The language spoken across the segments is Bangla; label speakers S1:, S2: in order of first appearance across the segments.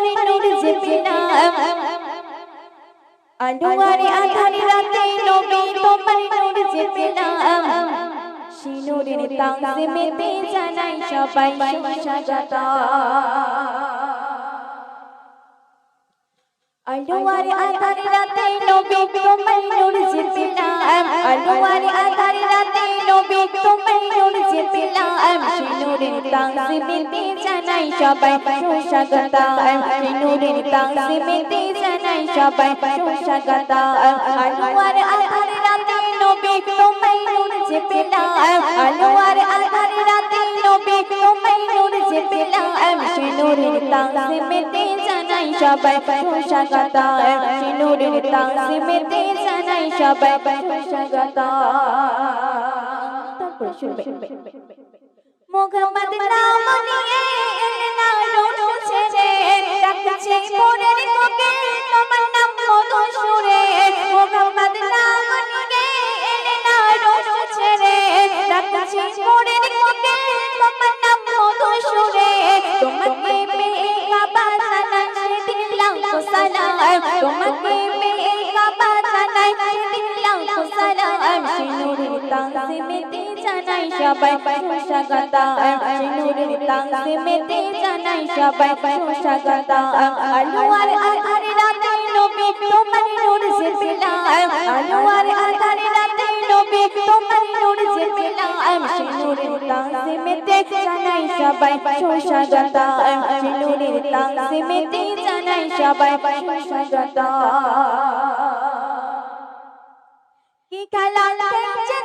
S1: তোমার নূর যে পেলাম আলোয়ারে আধার রাতে নবী তোমার নূর যে পেলাম সেই নূরের তাজিমেতে জানাই সবাই সুস্বাগত আলোয়ারে আধার রাতে নবী তোমার নূর যে পেলাম আলোয়ারে আধার রাতে নবী তোমার নূর যে পেলাম সেই নূরের তাজিমেতে জানাই সবাই সুস্বাগত। সেই নূরের তাজিমেতে জানাই সবাই সুস্বাগত। আলোয়ারে আধার রাতে নবী তোমার নূর যে পেলাম আলোয়ারে আধার রাতে নবী তোমার নূর যে পেলাম সেই নূরের তাজিমেতে জানাই সবাই সুস্বাগত সেই নূরের জানাই সবাই সুস্বাগত তারপরে শুনবে। মোহাম্মদ নাম নিয়ে না রোড ছেড়ে ডাকছে মোরের কোকে তোমার নাম মধু সুরে। মোহাম্মদ নাম নিয়ে না রোড ছেড়ে ডাকছে মোরের কোকে তোমার সালাম তোমাকে পেয়ে কাবা জানা দিলাম সালাম শিনুরের তাজিমেতে জানাই সবাই। সুস্বাগত শিনুরের তাজিমেতে জানাই সবাই। সুস্বাগত আলোয়ার আধার রাতে নবী তোমার নূর যে পেলাম আলোয়ার আধার রাতে নূর যে পেলাম শিনুরের তাজিমেতে জানাই সবাই সুস্বাগত শিনুরের তাজিমেতে জানাই সবাই সুস্বাগত কি খেলা খেলছে?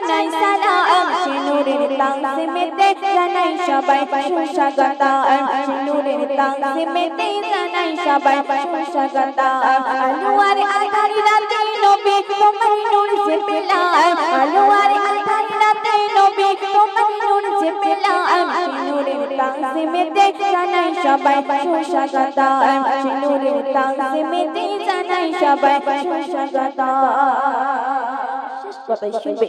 S1: জানাই সালাম শিনুরের তাজিমেতে জানাই সবাই সুস্বাগত শিনুরের তাজিমেতে জানাই সবাই সুস্বাগত আলোয়ার আধার রাতে নবী তোমার নূর যে পেলাম আলোয়ার আধার রাতে নবী তোমার নূর যে পেলাম শিনুরের তাজিমেতে জানাই সবাই সুস্বাগত শিনুরের তাজিমেতে জানাই সবাই সুস্বাগত শেষ কথাই শুনবে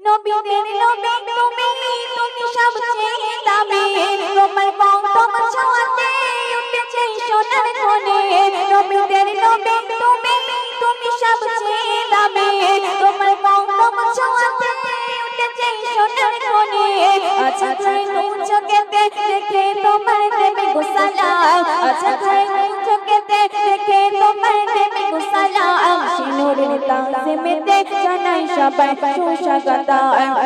S1: নবীদের নবী তুমি তুমি সবচেয়ে দামি। তোমার কদম ছোঁয়াতে উঠেছে সোনার খনে নবীদের নবী তুমি তুমি সবচেয়ে দামি। তোমার কদম ছোঁয়াতে উঠেছে সোনার খনে আচ্ছা তুমি চোখেতে দেখে তোমার দেবে গোসালাম আচ্ছা তুমি চোখেতে দেখে তোমার দেবে গোসালাম শিনুরের তাজিমেতে জানাই সবাই সুস্বাগত।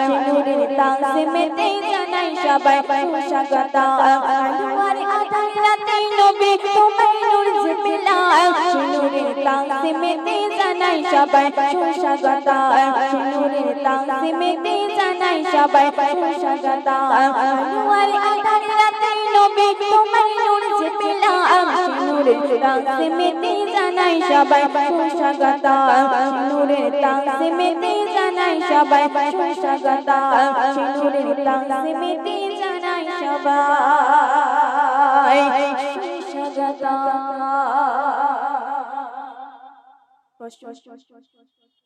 S1: শিনুরের তাজিমেতে জানাই সবাই সুস্বাগত। আধার রাতে নবী তোমার শিনুরের তাজিমেতে জানাই সবাই সুস্বাগত শিনুরের তাজিমেতে জানাই সবাই সুস্বাগত আলোয়ার আধার রাতে নবী তোমার নূর যে পেলাম শিনুরের তাজিমেতে জানাই সবাই সুস্বাগত শিনুরের তাজিমেতে জানাই সবাই সুস্বাগত শিনুরের তাজিমেতে জানাই সবাই সুস্বাগত Başlıyorum. Başlıyorum. Başlıyorum. Başlıyorum.